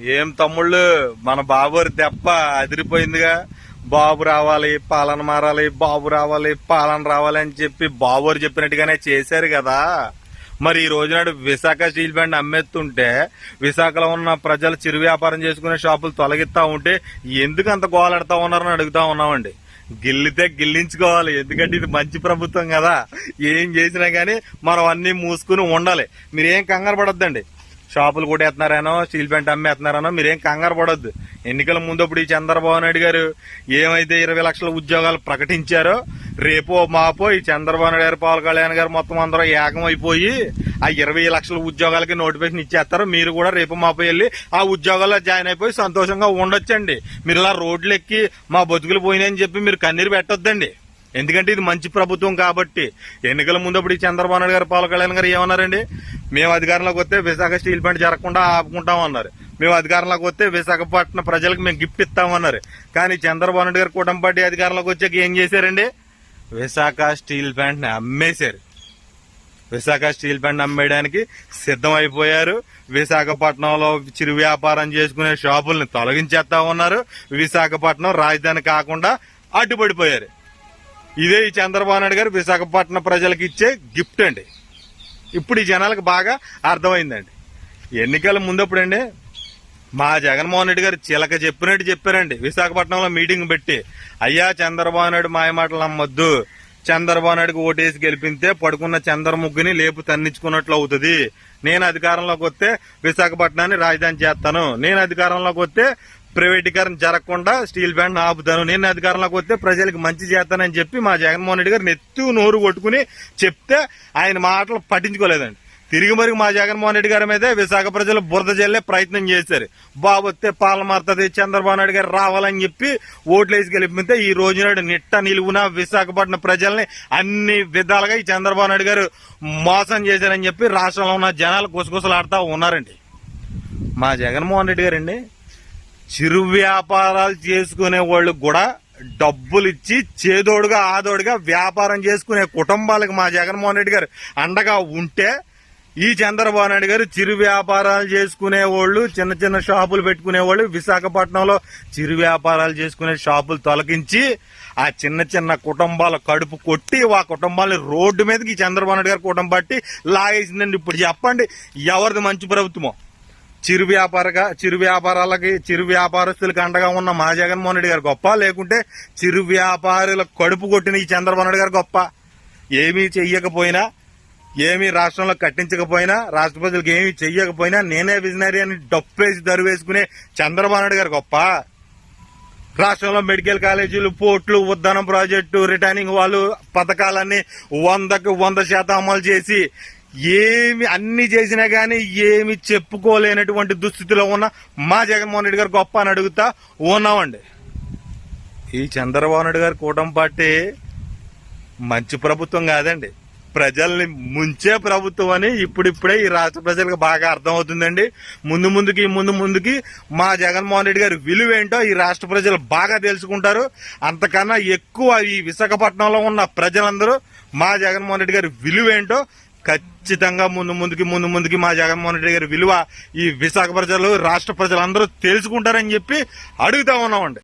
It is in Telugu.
ఏం తమ్ముళ్ళు మన బాబు దెబ్బ అదిరిపోయిందిగా. బాబు రావాలి పాలన మారాలి బాబు రావాలి పాలన రావాలి అని చెప్పి బాబు చెప్పినట్టుగానే చేశారు కదా. మరి ఈ రోజు నాడు విశాఖ స్టీల్ ప్లాంట్ అమ్మేస్తుంటే విశాఖలో ఉన్న ప్రజలు చిరు వ్యాపారం చేసుకునే షాపులు తొలగిస్తా ఉంటే ఎందుకు అంత గోలాడుతా ఉన్నారని అడుగుతా ఉన్నామండి. గిల్లితే గిల్లించుకోవాలి ఎందుకంటే ఇది మంచి ప్రభుత్వం కదా. ఏం చేసినా కానీ మనం అన్ని మూసుకుని ఉండాలి. మీరేం కంగారు పడొద్దండి. షాపులు కొట్టేస్తున్నారనో స్టీల్ ప్యాంట్ అమ్మేస్తున్నారనో మీరేం కంగారు పడొద్దు. ఎన్నికల ముందప్పుడు ఈ చంద్రబాబు నాయుడు గారు ఏమైతే ఇరవై లక్షల ఉద్యోగాలు ప్రకటించారో రేపో మాపో ఈ చంద్రబాబు నాయుడు గారు పవన్ కళ్యాణ్ గారు మొత్తం అందరూ ఏకమైపోయి ఆ ఇరవై లక్షల ఉద్యోగాలకి నోటిఫికేషన్ ఇచ్చేస్తారు. మీరు కూడా రేపు మాపో వెళ్ళి ఆ ఉద్యోగాల్లో జాయిన్ అయిపోయి సంతోషంగా ఉండొచ్చండి. మీరు ఇలా రోడ్లు ఎక్కి మా బతుకులు పోయినాయని చెప్పి మీరు కన్నీరు పెట్టొద్దండి. ఎందుకంటే ఇది మంచి ప్రభుత్వం కాబట్టి. ఎన్నికల ముందప్పుడు ఈ చంద్రబాబు నాయుడు గారు పవన్ కళ్యాణ్ గారు ఏమన్నారండి? మేము అధికారంలోకి వస్తే విశాఖ స్టీల్ ప్లాంట్ జరగకుండా ఆపుకుంటాం అన్నారు. మేము అధికారంలోకి వస్తే విశాఖపట్నం ప్రజలకు మేము గిఫ్ట్ ఇస్తామన్నారు కానీ చంద్రబాబు నాయుడు గారు కూటమి పార్టీ అధికారంలోకి వచ్చాక ఏం చేశారండి? విశాఖ స్టీల్ ప్లాంట్ని అమ్మేశారు. విశాఖ స్టీల్ ప్లాంట్ అమ్మేయడానికి సిద్ధమైపోయారు. విశాఖపట్నంలో చిరు వ్యాపారం చేసుకునే షాపుల్ని తొలగించేస్తా ఉన్నారు. విశాఖపట్నం రాజధాని కాకుండా అడ్డుపడిపోయారు. ఇదే ఈ చంద్రబాబు నాయుడు గారు విశాఖపట్నం ప్రజలకు ఇచ్చే గిఫ్ట్ అండి. ఇప్పుడు ఈ జనాలకు బాగా అర్థమైందండి. ఎన్నికల ముందప్పుడండి మా జగన్మోహన్ రెడ్డి గారు చిలక చెప్పినట్టు చెప్పారండి. విశాఖపట్నంలో మీటింగ్ పెట్టి అయ్యా చంద్రబాబు నాయుడు మాయమాటలు నమ్మొద్దు. చంద్రబాబు నాయుడుకి ఓటేసి గెలిపితే పడుకున్న చంద్రముగ్గుని లేపు తన్నించుకున్నట్లు అవుతుంది. నేను అధికారంలోకి వస్తే విశాఖపట్నాన్ని రాజధాని చేస్తాను. నేను అధికారంలోకి వస్తే ప్రైవేటీకరణ జరగకుండా స్టీల్ ప్లాంట్ ఆపుతాను. నేను అధికారంలోకి వస్తే ప్రజలకు మంచి చేస్తానని చెప్పి మా జగన్మోహన్ రెడ్డి గారు నెత్తు నోరు కొట్టుకుని చెప్తే ఆయన మాటలు పట్టించుకోలేదండి. తిరిగి మరి మా జగన్మోహన్ రెడ్డి గారి మీద విశాఖ ప్రజలు బురద జల్లే ప్రయత్నం చేశారు. బాబు వస్తే పాలన మారుతుంది చంద్రబాబు నాయుడు గారు రావాలని చెప్పి ఓట్లు వేసి గెలిపితే ఈ రోజు నాడు నిట్ట నిలువున విశాఖపట్నం ప్రజల్ని అన్ని విధాలుగా ఈ చంద్రబాబు నాయుడు గారు మోసం చేశారని చెప్పి రాష్ట్రంలో ఉన్న జనాలు గుసగుసలాడుతూ ఉన్నారండి. మా జగన్మోహన్ రెడ్డి గారండి చిరు వ్యాపారాలు చేసుకునే వాళ్ళు కూడా డబ్బులు ఇచ్చి చేదోడుగా ఆదోడుగా వ్యాపారం చేసుకునే కుటుంబాలకు మా జగన్మోహన్ రెడ్డి గారు అండగా ఉంటే ఈ చంద్రబాబు నాయుడు గారు చిరు వ్యాపారాలు చేసుకునే వాళ్ళు చిన్న చిన్న షాపులు పెట్టుకునే వాళ్ళు విశాఖపట్నంలో చిరు వ్యాపారాలు చేసుకునే షాపులు తొలగించి ఆ చిన్న చిన్న కుటుంబాల కడుపు కొట్టి ఆ కుటుంబాలని రోడ్డు మీదకి ఈ చంద్రబాబు నాయుడు గారు కుటుంబం బట్టి లాగేసిందండి. ఇప్పుడు చెప్పండి ఎవరిది మంచి ప్రభుత్వమో? చిరు వ్యాపారగా చిరు వ్యాపారాలకి చిరు వ్యాపారస్తులకు అండగా ఉన్న మా జగన్మోహన్ రెడ్డి గారు గొప్ప. లేకుంటే చిరు వ్యాపారుల కడుపు కొట్టిన ఈ చంద్రబాబు నాయుడు గారు గొప్ప. ఏమీ చెయ్యకపోయినా ఏమీ రాష్ట్రంలో కట్టించకపోయినా రాష్ట్ర ప్రజలకు ఏమీ చెయ్యకపోయినా నేనే విజనరీ అని డప్పేసి దరివేసుకునే చంద్రబాబు నాయుడు గారు గొప్ప. రాష్ట్రంలో మెడికల్ కాలేజీలు పోర్ట్లు ఉద్దానం ప్రాజెక్టు రిటర్నింగ్ వాళ్ళు పథకాలన్నీ వందకు వంద శాతం అమలు చేసి ఏమి అన్ని చేసినా గానీ ఏమి చెప్పుకోలేనటువంటి దుస్థితిలో ఉన్న మా జగన్మోహన్ రెడ్డి గారు గొప్ప అని అడుగుతా ఉన్నామండి. ఈ చంద్రబాబు నాయుడు గారు కూటమి పార్టీ మంచి ప్రభుత్వం కాదండి. ప్రజల్ని ముంచే ప్రభుత్వం అని ఇప్పుడిప్పుడే ఈ రాష్ట్ర ప్రజలకు బాగా అర్థమవుతుందండి. ముందు ముందుకి ముందు ముందుకి మా జగన్మోహన్ రెడ్డి గారి విలువ ఏంటో ఈ రాష్ట్ర ప్రజలు బాగా తెలుసుకుంటారు. అంతకన్నా ఎక్కువ ఈ విశాఖపట్నంలో ఉన్న ప్రజలందరూ మా జగన్మోహన్ రెడ్డి గారి విలువ ఏంటో ఖచ్చితంగా ముందు ముందుకి ముందు ముందుకి మా జగన్మోహన్ రెడ్డి గారి విలువ ఈ విశాఖ ప్రజలు రాష్ట్ర ప్రజలందరూ తెలుసుకుంటారని చెప్పి అడుగుతా ఉన్నామండి.